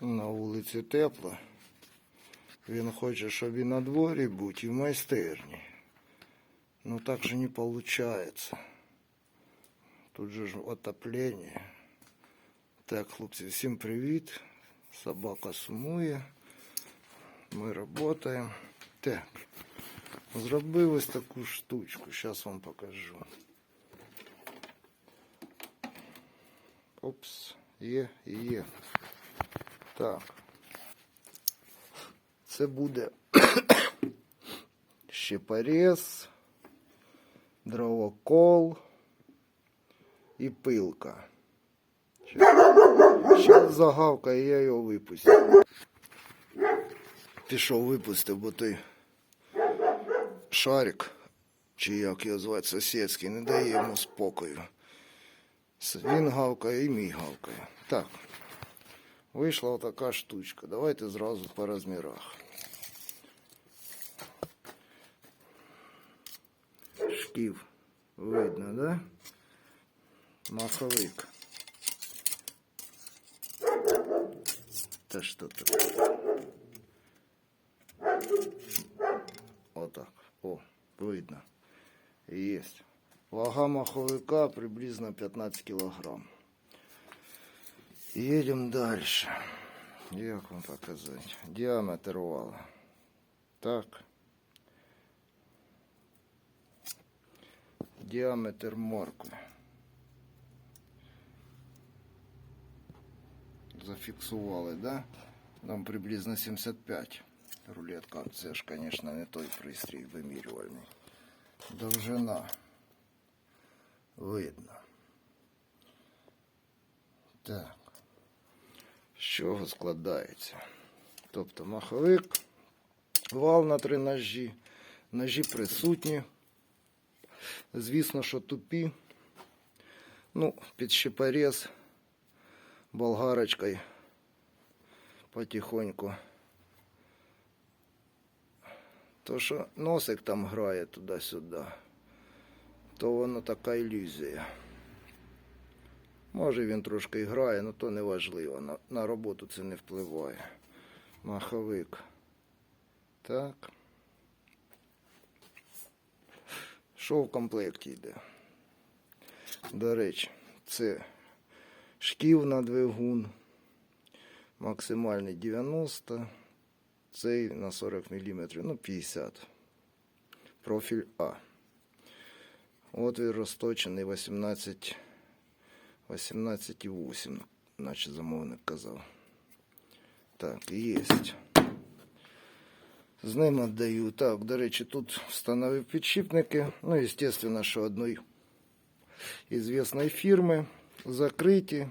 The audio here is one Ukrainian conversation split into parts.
На вулиці тепло. Він хоче, щоб і на дворі бути, і в майстерні. Ну так же не виходить. Тут же ж отоплення. Так, хлопці, всім привіт. Собака сумує. Ми працюємо. Так. Зробив ось таку штучку. Зараз вам покажу. Опс, є, є. Так. Це буде щепорез, дровокол і пилка. Зараз загавкає, я його випустив. Пішов випустив, бо той шарик, чи як його звати, сусідський, не дає йому спокою. Він гавкає і мій гавкає. Так. Вийшла така штучка. Давайте зразу по розмірах. Шків. Видно, да? Маховик. Та що тут? Отак. О, видно. Есть. Вага маховика приблизно 15 килограмм. Едем дальше. Як вам показати? Діаметр вала. Так. Діаметр моркви. Зафіксували, да? Там приблизно 75. Рулетка. Це ж, звісно, не той пристрій вимірювальний. Довжина. Видно. Так. Чого складається? Тобто маховик, вал на три ножі, ножі присутні. Звісно, що тупі. Ну, під щепорез болгарочкою потихоньку. То, що носик там грає туди-сюди, то воно така ілюзія. Може він трошки грає, але то не важливо. На, на роботу це не впливає. Маховик. Так. Що в комплекті йде? До речі, це шків на двигун. Максимальний 90. Цей на 40 мм, ну 50. Профіль А. Отвір розточений 18 18,8, наче замовник казав. Так, є. З ним віддаю. Так, до речі, тут встановив підшипники. Ну, звісно, що одної ізвісної фірми. Закриті.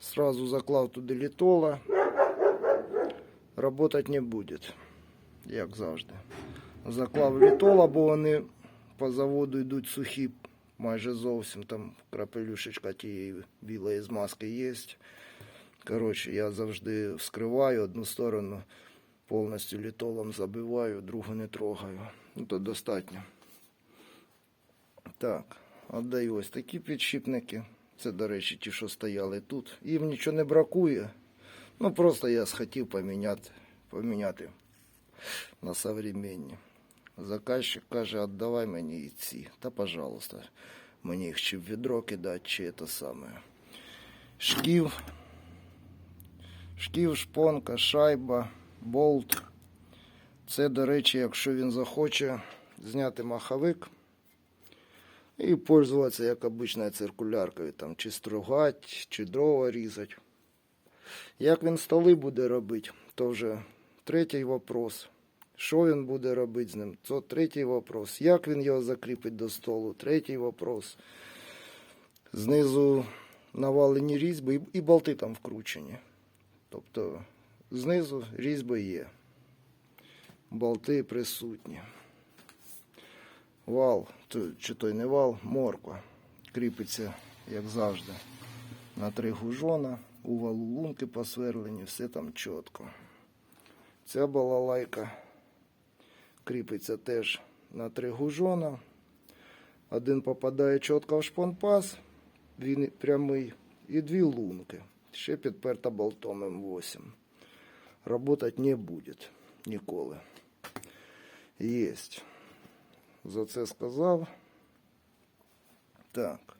Сразу заклав туди літола. Работать не буде, як завжди. Заклав літола, бо вони по заводу йдуть сухі Майже зовсім там крапелюшечка тієї білої змазки є. Коротше, я завжди вскриваю одну сторону, повністю літолом забиваю, другу не трогаю. Ну, то достатньо. Так, віддаю ось такі підшипники. Це, до речі, ті, що стояли тут. Їм нічого не бракує. Ну, просто я схотів поміняти, поміняти на современні. Заказчик каже, віддавай мені і ці. Та, пожалуйста, мені їх чи в відро кидати, чи це саме. Шків, шків, шпонка, шайба, болт. Це, до речі, якщо він захоче зняти маховик і пользуватися як обичною циркуляркою, там, чи стругати, чи дрова різати. Як він столи буде робити, то вже третій вопрос. Що він буде робити з ним? Це третій вопрос. Як він його закріпить до столу? Третій вопрос. Знизу навалені різьби і- болти там вкручені. Тобто знизу різьби є. Болти присутні. Вал, чи той не вал, морква. Кріпиться, як завжди, на три гужона. У валу лунки посверлені, все там чітко. Ця балалайка кріпиться теж на три гужона. Один попадає чітко в шпонпас, він прямий, і дві лунки. Ще підперта болтом М8. Работать не буде ніколи. Єсть. За це сказав. Так.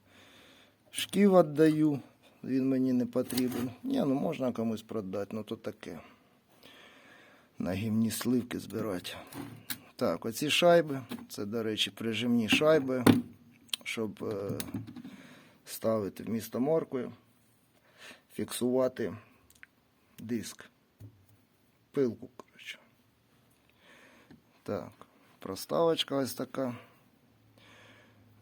Шків віддаю, він мені не потрібен. Ні, ну можна комусь продати, ну то таке. На гімні сливки збирати. Так, оці шайби, це, до речі, прижимні шайби, щоб е, ставити вмісто моркви, фіксувати диск. Пилку, коротше. Так, проставочка ось така.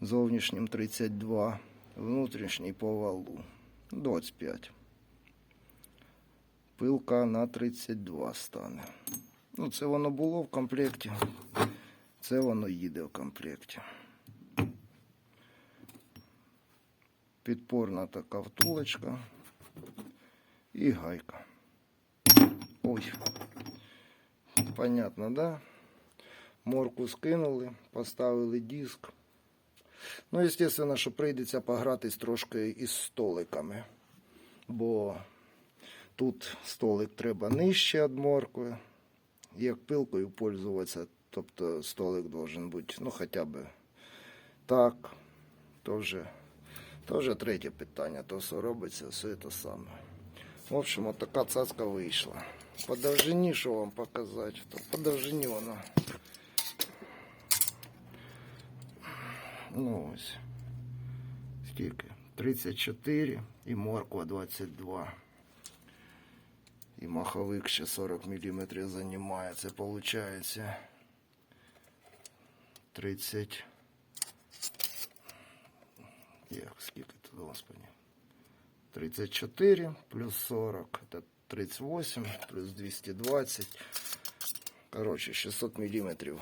Зовнішнім 32, внутрішній по валу 25. Пилка на 32 стане. Ну, це воно було в комплекті. Це воно їде в комплекті. Підпорна така втулочка і гайка. Ой. Понятно, да? Морку скинули, поставили диск. Ну, естественно, що прийдеться погратись трошки із столиками. Бо тут столик треба нижче від моркви. Як пилкою пользуватися, тобто столик должен бути, ну, хоча б так. То вже, то вже третє питання, то все робиться, все це саме. В общем, от така цацка вийшла. По довжині, що вам показати, то по довжині вона. Ну ось. Скільки? 34 і морква 22. І маховик ще 40 мм займає. Це виходить 30. Як, скільки тут, господи? 34 плюс 40. Это 38 плюс 220. Короче, 600 миллиметров.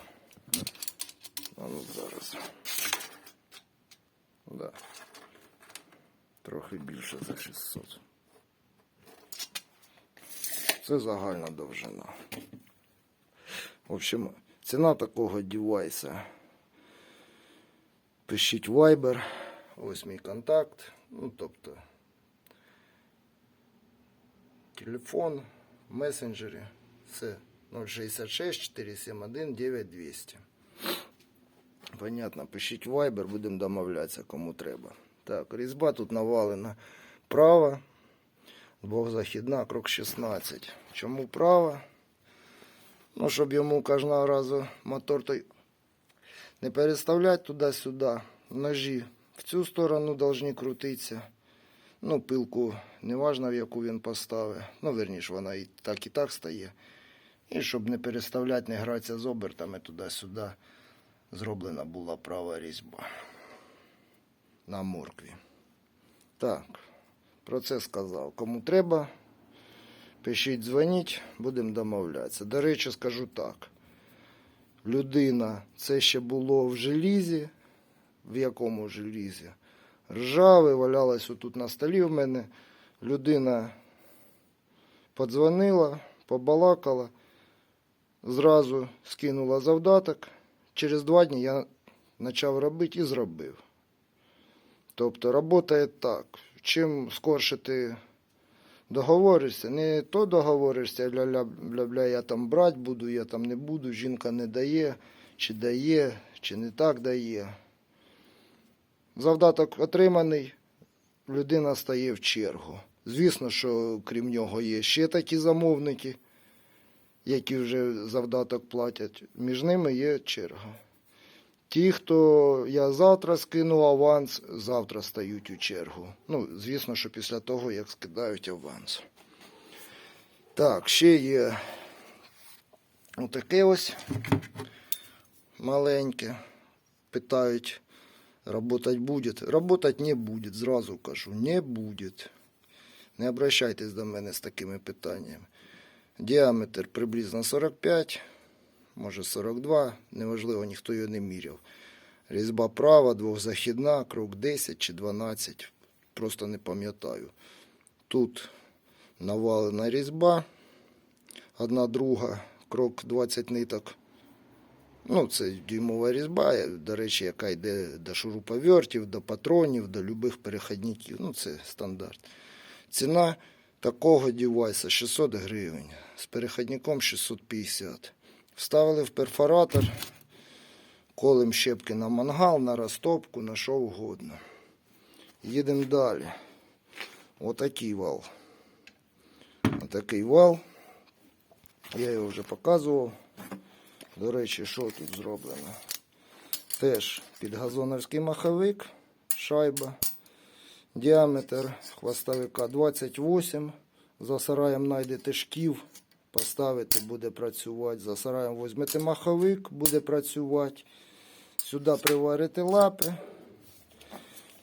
А ну зараз. Да. Трохи більше за 600. Це загальна довжина. В общем, ціна такого девайса. Пишіть Viber. Ось мій контакт. Ну, тобто телефон, месенджері. Це 066 471 9200. Понятно, пишіть Viber, будемо домовлятися, кому треба. Так, різьба тут навалена права, двохзахідна, крок 16. Чому права? Ну, щоб йому кожного разу мотор той не переставляти туди-сюди. Ножі в цю сторону повинні крутитися. Ну, пилку неважно, в яку він поставив. Ну, верніше, вона і так, і так стає. І щоб не переставляти, не гратися з обертами туди-сюди, зроблена була права різьба на моркві. Так, про це сказав. Кому треба, пишіть, дзвоніть, будемо домовлятися. До речі, скажу так. Людина, це ще було в желізі. В якому желізі? Ржаве, валялось отут на столі в мене. Людина подзвонила, побалакала, зразу скинула завдаток. Через два дні я почав робити і зробив. Тобто працює так. Чим скорше ти договоришся, не то договоришся, ля-ля-бля, я там брати буду, я там не буду, жінка не дає, чи дає, чи не так дає. Завдаток отриманий, людина стає в чергу. Звісно, що крім нього є ще такі замовники, які вже завдаток платять. Між ними є черга. Ті, хто я завтра скину аванс, завтра стають у чергу. Ну, звісно, що після того, як скидають аванс. Так, ще є отаке ось маленьке. Питають, работать будет? Работать не будет, зразу кажу, не будет. Не обращайтесь до мене з такими питаннями. Діаметр приблизно 45, може 42, неважливо, ніхто його не міряв. Різьба права, двохзахідна, крок 10 чи 12, просто не пам'ятаю. Тут навалена різьба, одна друга, крок 20 ниток. Ну, це дюймова різьба, до речі, яка йде до шуруповертів, до патронів, до любих переходників. Ну, це стандарт. Ціна такого девайса 600 гривень. З переходником 650. Вставили в перфоратор. Колем щепки на мангал, на розтопку, на що угодно. Їдемо далі. Отакий вал. Отакий вал. Я його вже показував. До речі, що тут зроблено? Теж підгазоновський маховик, шайба. Діаметр хвостовика 28. За сараєм знайдете шків, поставите, буде працювати. За сараєм візьмете маховик, буде працювати. Сюди приварите лапи.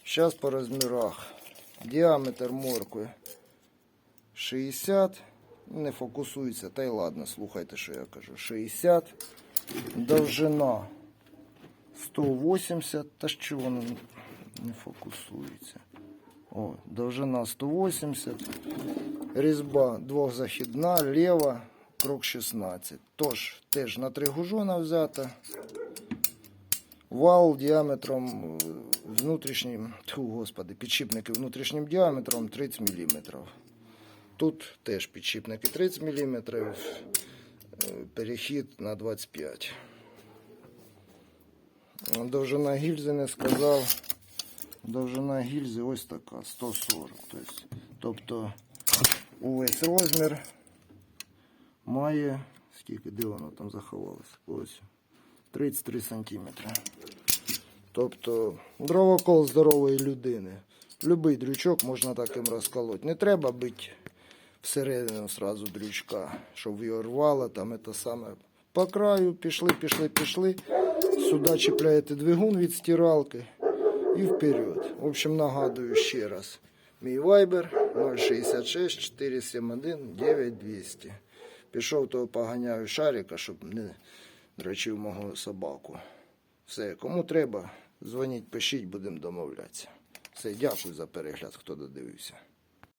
Зараз по розмірах. Діаметр моркви 60. Не фокусується, та й ладно, слухайте, що я кажу. 60. Довжина 180. Та що воно не фокусується? О, довжина 180. Різьба двохзахідна, ліва, крок 16. Тож, теж на три гужона взята. Вал діаметром е, внутрішнім, тьфу, господи, підшипники внутрішнім діаметром 30 мм. Тут теж підшипники 30 мм, перехід на 25 Довжина гільзи не сказав. Довжина гільзи ось така, 140. Тобто, тобто увесь розмір має, скільки, де воно там заховалося? Ось 33 сантиметри. Тобто дровокол здорової людини. Любий дрючок можна таким розколоти. Не треба бити всередину сразу дрючка, щоб його рвало, там це саме. По краю пішли, пішли, пішли. Сюди чіпляєте двигун від стиралки і вперед. В общем, нагадую ще раз. Мій вайбер 066 471 9200. Пішов, то поганяю шарика, щоб не дрочив мого собаку. Все, кому треба, дзвоніть, пишіть, будемо домовлятися. Все, дякую за перегляд, хто додивився.